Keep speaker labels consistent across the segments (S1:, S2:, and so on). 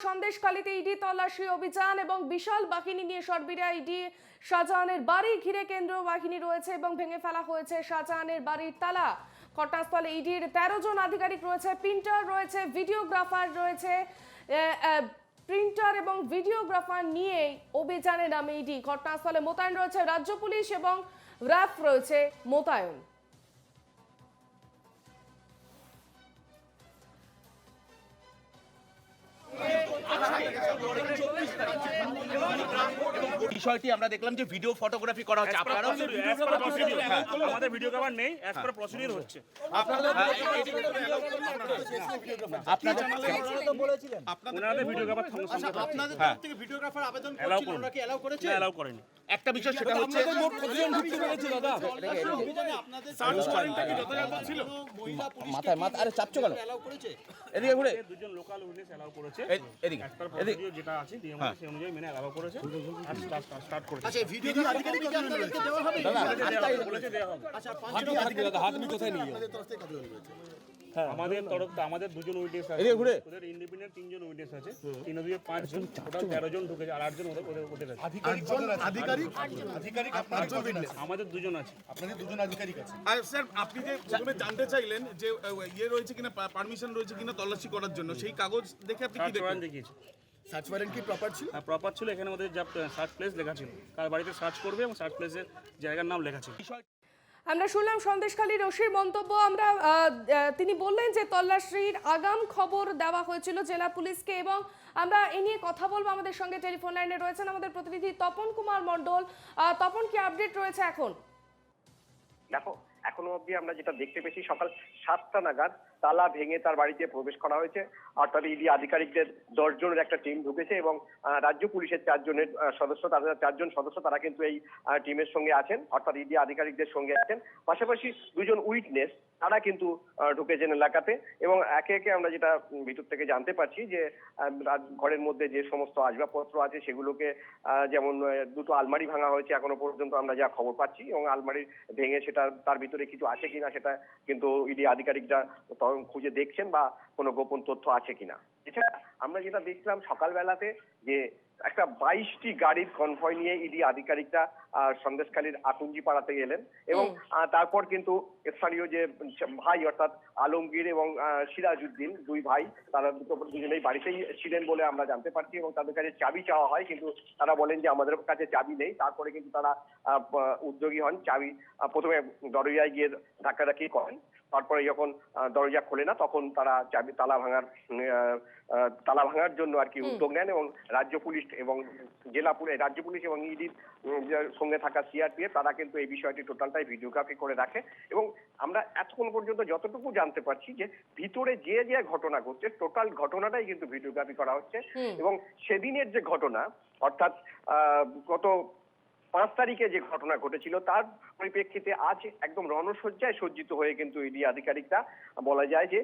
S1: সন্দেশখালীতে ED তল্লাশি অভিযান এবং বিশাল বাহিনী নিয়ে সরবিরা ইডি শাহজাহানের বাড়ি ঘিরে কেন্দ্রীয় বাহিনী রয়েছে এবং ভেঙে ফেলা হয়েছে শাহজাহানের বাড়ির তালা। ঘটনাস্থলে ইডির তেরো জন আধিকারিক রয়েছে, প্রিন্টার রয়েছে, ভিডিওগ্রাফার রয়েছে প্রিন্টার এবং ভিডিওগ্রাফার নিয়ে অভিযানে নামে ইডি। ঘটনাস্থলে মোতায়েন রয়েছে রাজ্য পুলিশ এবং র্যাফ রয়েছে মোতায়েন।
S2: বিষয়টি আমরা দেখলাম যে ভিডিও ফটোগ্রাফি করা হচ্ছে। আপনারাও
S3: আমাদের ভিডিও কভার নেই অ্যাজ পার প্রসিডিউর হচ্ছে।
S2: আপনাদের
S3: ভিডিও কভার
S4: আপনাদের থেকে ভিডিওগ্রাফার আবেদন করেছে?
S3: অ্যালাউ করেনি।
S2: একটা বিষয় সেটা হচ্ছে
S4: অভিযানে আপনাদের সার্চ ওয়ারেন্টটা কি যথাযথ ছিল?
S2: মাথায় মাথা আরে চাপছো কেন? এদিকে ঘুরে।
S3: দুজন লোকাল উইটনেস করেছে।
S2: এদিকে।
S3: অ্যাজ পার
S2: এদিকে
S3: প্রসিডিউর যেটা আছে নিয়ম আছে সেই অনুযায়ী মেনে অ্যালাউ করেছে। আর স্টার্ট স্টার্ট করেছে।
S4: আচ্ছা ভিডিও কি আধিকারিক আপনাদেরকে দেওয়া হবে
S3: বলেছে দেওয়া হবে।
S4: আচ্ছা পাঁচজন আধিকারিক আপনাদের তরফ থেকে কতজন রয়েছে
S3: আমাদের তরফ থেকে আমাদের দুজন উইটনেস আছে।
S2: ঘুরে।
S3: ওদের ইন্ডিপেন্ডেন্ট তিনজন উইটনেস আছে। তিন দুই পাঁচ জন তেরো জন ঢুকেছে আর আটজন ওদের ওদের ওদের আছে।
S4: আধিকারিক? আধিকারিক উইটনেস
S3: আমাদের দুজন আছে।
S4: আপনাদের দুজন আধিকারিক আছে।
S5: আর স্যার আপনি যে প্রথমে জানতে চাইলেন যে ইয়ে রয়েছে কিনা পারমিশন রয়েছে কিনা তল্লাশি করার জন্য সেই কাগজ দেখে আপনি কি
S3: দেখিয়েছি।
S4: সার্চ ওয়ারেন্ট কি প্রপার ছিল?
S3: আর প্রপার ছিল। এখানে ওদের যা সার্চ প্লেস লেখা ছিল। কার বাড়িতে সার্চ করবে এবং সার্চ প্লেসের জায়গার নাম লেখা ছিল।
S1: আমরা শুনলাম সন্দেশখালী রশির মন্তব্য। আমরা তিনি বললেন যে তল্লাশির আগাম খবর দেওয়া হয়েছিল জেলা পুলিশকে এবং আমরা এ নিয়ে কথা বলব। আমাদের সঙ্গে টেলিফোন লাইনে রয়েছেন আমাদের প্রতিনিধি তপন কুমার মণ্ডল। তপন কি আপডেট রয়েছে এখন?
S6: দেখো এখনও অবধি আমরা যেটা দেখতে পেয়েছি সকাল সাতটা নাগাদ তালা ভেঙে তার বাড়িতে প্রবেশ করা হয়েছে। অর্থাৎ ইডি আধিকারিকদের দশ জনের একটা টিম ঢুকেছে এবং রাজ্য পুলিশের চারজনের সদস্য, তারা চারজন সদস্য তারা কিন্তু এই টিমের সঙ্গে আছেন। অর্থাৎ ইডি আধিকারিকদের সঙ্গে আছেন। পাশাপাশি দুজন উইটনেস তারা কিন্তু ঢুকেছেন এলাকাতে এবং একে একে আমরা যেটা ভিতর থেকে জানতে পারছি যে ঘরের মধ্যে যে সমস্ত আসবাবপত্র আছে সেগুলোকে যেমন দুটো আলমারি ভাঙা হয়েছে এখনও পর্যন্ত আমরা যা খবর পাচ্ছি এবং আলমারি ভেঙে সেটা তার ভিতরে কিছু আছে কিনা সেটা কিন্তু ইডি আধিকারিকরা খুঁজে দেখছেন বা কোনো গোপন তথ্য আছে কিনা। এছাড়া আমরা যেটা দেখলাম সকালবেলাতে যে একটা বাইশটি গাড়ির কনভয় নিয়ে ইডি আধিকারিকরা সন্দেশখালীর আকুঞ্জি পাড়াতে গেলেন এবং তারপর কিন্তু স্থানীয় যে ভাই অর্থাৎ আলমগীর এবং সিরাজউদ্দিন দুই ভাই তারা দুটো দুজনেই বাড়িতেই ছিলেন বলে আমরা জানতে পারছি এবং তাদের কাছে চাবি চাওয়া হয়। কিন্তু তারা বলেন যে আমাদের কাছে চাবি নেই। তারপরে কিন্তু তারা উদ্যোগী হন। চাবি প্রথমে দরজায় গিয়ে ধাক্কাধাক্কি করেন। তারপরে যখন দরজা খোলে না তখন তারা চাবি তালা ভাঙার তালা ভাঙার জন্য আর কি উদ্যোগ নেন এবং রাজ্য পুলিশ এবং জেলা পুলিশ রাজ্য পুলিশ এবং ইডির সঙ্গে থাকা সিআরপিএফ তারা কিন্তু এই বিষয়টি টোটালটাই ভিডিওগ্রাফি করে রাখে এবং আমরা এতক্ষণ পর্যন্ত যতটুকু জানতে পারছি যে ভিতরে যে যে ঘটনা ঘটছে টোটাল ঘটনাটাই কিন্তু ভিডিওগ্রাফি করা হচ্ছে এবং সেদিনের যে ঘটনা অর্থাৎ আহ, গত পাঁচ তারিখে যে ঘটনা ঘটেছিল, তার পরিপ্রেক্ষিতে আজ একদম রণসজ্জায় সজ্জিত হয়ে কিন্তু ইডি আধিকারিকরা বলা যায় যে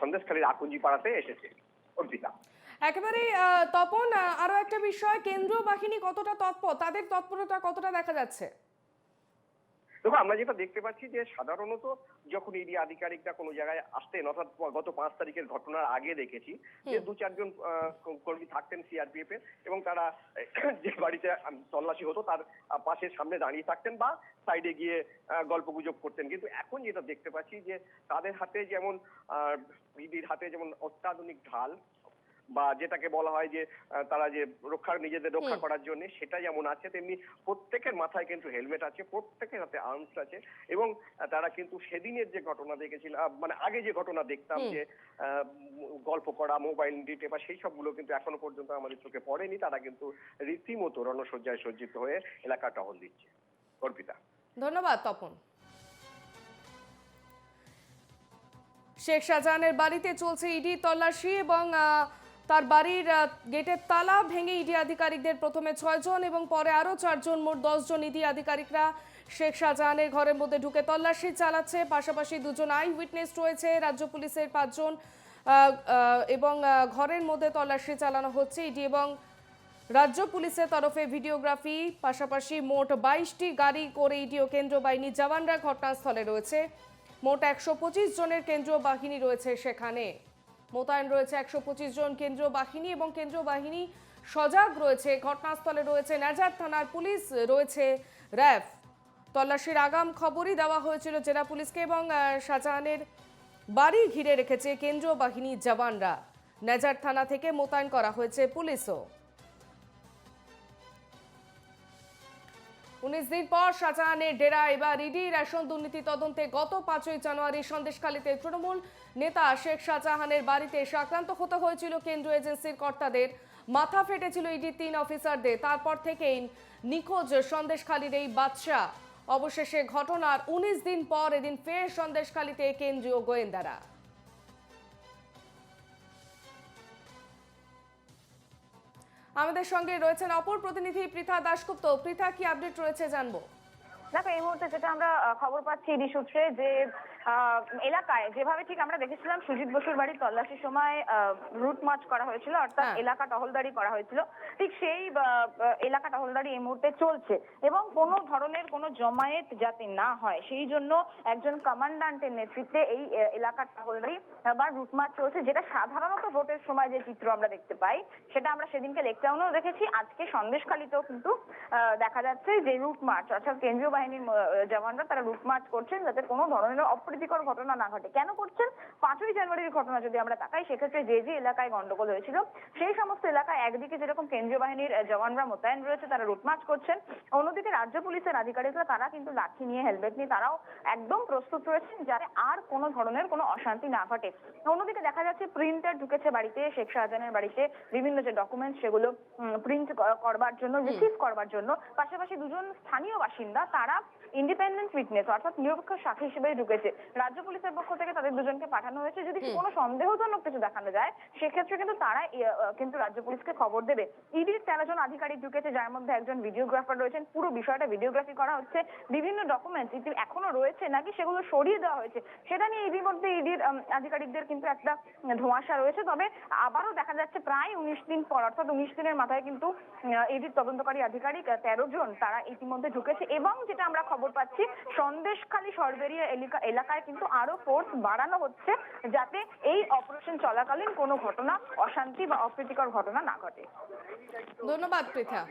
S6: সন্দেশখালীর আকুঞ্জি পাড়াতে এসেছে অর্পিতা।
S1: একেবারে তপন আরও একটা বিষয়, কেন্দ্রীয় বাহিনী কতটা তৎপর? তাদের তৎপরতা কতটা দেখা যাচ্ছে?
S6: দেখো আমরা যেটা দেখতে পাচ্ছি যে সাধারণত যখন ইডি আধিকারিকরা কোনো জায়গায় আসতেন অর্থাৎ গত পাঁচ তারিখের ঘটনার আগে দেখেছি যে দু চারজন কর্মী থাকতেন সিআরপিএফ এর এবং তারা যে বাড়িতে তল্লাশি হতো তার পাশে সামনে দাঁড়িয়ে থাকতেন বা সাইডে গিয়ে গল্প গুজব করতেন। কিন্তু এখন যেটা দেখতে পাচ্ছি যে তাদের হাতে যেমন ইডির হাতে যেমন অত্যাধুনিক ঢাল বা যেটাকে বলা হয় যে তারা যে রক্ষা নিজেদের রক্ষা করার জন্য সেটা যেমন আছে তেমনি প্রত্যেকের মাথায় কিন্তু হেলমেট আছে প্রত্যেকের হাতে আর্মস আছে এবং তারা কিন্তু সেদিনের যে ঘটনা দেখেছিল মানে আগে যে ঘটনা দেখতাম যে গল্প করা মোবাইল ডিটে বা সেই সবগুলো কিন্তু এখনও পর্যন্ত আমাদের চোখে পড়েনি তারা কিন্তু রীতিমতো রণসজ্জায় সজ্জিত হয়ে এলাকা টহল দিচ্ছে। অর্পিতা।
S1: ধন্যবাদ তপন। শেখ শাহজাহানের বাড়িতে চলছে ইডি তল্লাশি এবং তার বাড়ির গেটের তালা ভেঙে ইডি আধিকারিকদের প্রথমে ছয়জন এবং পরে আরও চারজন, মোট দশজন ইডি আধিকারিকরা শেখ শাহজাহানের ঘরের মধ্যে ঢুকে তল্লাশি চালাচ্ছে। পাশাপাশি দুজন আই উইটনেস রয়েছে, রাজ্য পুলিশের পাঁচজন এবং ঘরের মধ্যে তল্লাশি চালানো হচ্ছে ইডি এবং রাজ্য পুলিশের তরফে ভিডিওগ্রাফি। পাশাপাশি মোট বাইশটি গাড়ি করে ইডি ও কেন্দ্রীয় বাহিনীর জওয়ানরা ঘটনাস্থলে রয়েছে। মোট একশো পঁচিশ জনের কেন্দ্রীয় বাহিনী রয়েছে সেখানে। মোতায়েন রয়েছে একশো পঁচিশ জন কেন্দ্রীয় বাহিনী এবং কেন্দ্রীয় বাহিনী সজাগ রয়েছে, ঘটনাস্থলে রয়েছে নাজার থানার পুলিশ, রয়েছে র্যাব। তল্লাশির আগাম খবরই দেওয়া হয়েছিল জেলা পুলিশকে এবং শাহজাহানের বাড়ি ঘিরে রেখেছে কেন্দ্রীয় বাহিনীর জওয়ানরা। নাজার থানা থেকে মোতায়েন করা হয়েছে পুলিশও। উনিশ দিন পর শাহজাহানের ডেরা, এবার ইডি রেশন দুর্নীতি তদন্তে গত পাঁচই জানুয়ারি সন্দেশখালীতে তৃণমূল নেতা শেখ শাহজাহানের বাড়িতে আক্রান্ত হতে হয়েছিল কেন্দ্রীয় এজেন্সির কর্তাদের। মাথা ফেটেছিল ইডি তিন অফিসারদের। তারপর থেকেই নিখোঁজ সন্দেশখালীর এই বাদশা অবশেষে ঘটনার উনিশ দিন পর এদিন ফের সন্দেশখালীতে কেন্দ্রীয় গোয়েন্দারা। আমাদের সঙ্গে রয়েছেন অপর প্রতিনিধি পৃথা দাশগুপ্ত। পৃথা, কি আপডেট রয়েছে জানব?
S7: দেখো, এই মুহূর্তে যেটা আমরা খবর পাচ্ছি ইডি সূত্রে যে এলাকায় যেভাবে ঠিক আমরা দেখেছিলাম সুজিত বসুর বাড়ির তল্লাশির সময় রুট মার্চ করা হয়েছিল অর্থাৎ
S1: হ্যাঁ।
S7: এলাকা টহলদারি করা হয়েছিল ঠিক সেই এলাকা টহলদারি এই মুহূর্তে চলছে এবং কোনো ধরনের কোনো জমায়েত যাতে না হয় সেই জন্য একজন কমান্ডান্টের নেতৃত্বে এই আহ, এলাকার টহলদারি বা রুট মার্চ চলছে যেটা সাধারণত ভোটের সময় যে চিত্র আমরা দেখতে পাই সেটা আমরা সেদিনকে লেকটাউনেও দেখেছি আজকে সন্দেশখালীতেও কিন্তু আহ, দেখা যাচ্ছে যে রুট মার্চ অর্থাৎ কেন্দ্রীয় বাহিনীর জওয়ানরা তারা রুট মার্চ করছেন যাতে কোনো ধরনের অপ্রীতিকর ঘটনা না ঘটে। কেন করছেন? পাঁচই জানুয়ারির ঘটনা যদি আমরা তাকাই সেক্ষেত্রে যে যে এলাকায় গন্ডগোল হয়েছিল সেই সমস্ত এলাকায় একদিকে যেরকম কেন্দ্রীয় বাহিনীর জওয়ানরা মোতায়েন রয়েছে তারা রুট মার্চ করছেন অন্যদিকে রাজ্য পুলিশের আধিকারিকরা তারা কিন্তু লাঠি নিয়ে হেলমেট নিয়ে তারাও একদম প্রস্তুত রয়েছেন যাতে আর কোনো ধরনের কোনো অশান্তি না ঘটে। অন্যদিকে দেখা যাচ্ছে প্রিন্টার ঢুকেছে বাড়িতে শেখ শাহজাহানের বাড়িতে বিভিন্ন যে ডকুমেন্ট সেগুলো প্রিন্ট করবার জন্য রিসিভ করবার জন্য। পাশাপাশি দুজন স্থানীয় বাসিন্দা তারা ইন্ডিপেন্ডেন্ট উইটনেস অর্থাৎ নিরপেক্ষ সাক্ষী হিসেবে ঢুকেছে। রাজ্য পুলিশের পক্ষ থেকে তাদের দুজনকে পাঠানো হয়েছে। যদি কোনো সন্দেহজনক কিছু দেখানো যায় সেক্ষেত্রে কিন্তু তারা কিন্তু রাজ্য পুলিশকে খবর দেবে। ইডির তেরো জন আধিকারিক ঢুকেছে যার মধ্যে একজন ভিডিওগ্রাফার রয়েছেন। পুরো বিষয়টা ভিডিওগ্রাফি করা হচ্ছে। বিভিন্ন ডকুমেন্টস ইতি এখনও রয়েছে নাকি সেগুলো সরিয়ে দেওয়া হয়েছে সেটা নিয়ে ইডির মধ্যে ইডির আধিকারিকদের কিন্তু একটা ধোঁয়াশা রয়েছে। তবে আবারও দেখা যাচ্ছে প্রায় উনিশ দিন পর অর্থাৎ উনিশ দিনের মাথায় কিন্তু ইডির তদন্তকারী আধিকারিক তেরো জন তারা ইতিমধ্যে ঢুকেছে। এবং যেটা আমরা খবর পাচ্ছি। সন্দেশখালী সরবেরিয়া এলাকা, এলাকায় কিন্তু আরও ফোর্স বাড়ানো হচ্ছে যাতে এই অপারেশন চলাকালীন কোনো ঘটনা অশান্তি বা অপ্রীতিকর ঘটনা না ঘটে।
S1: ধন্যবাদ, পৃথা।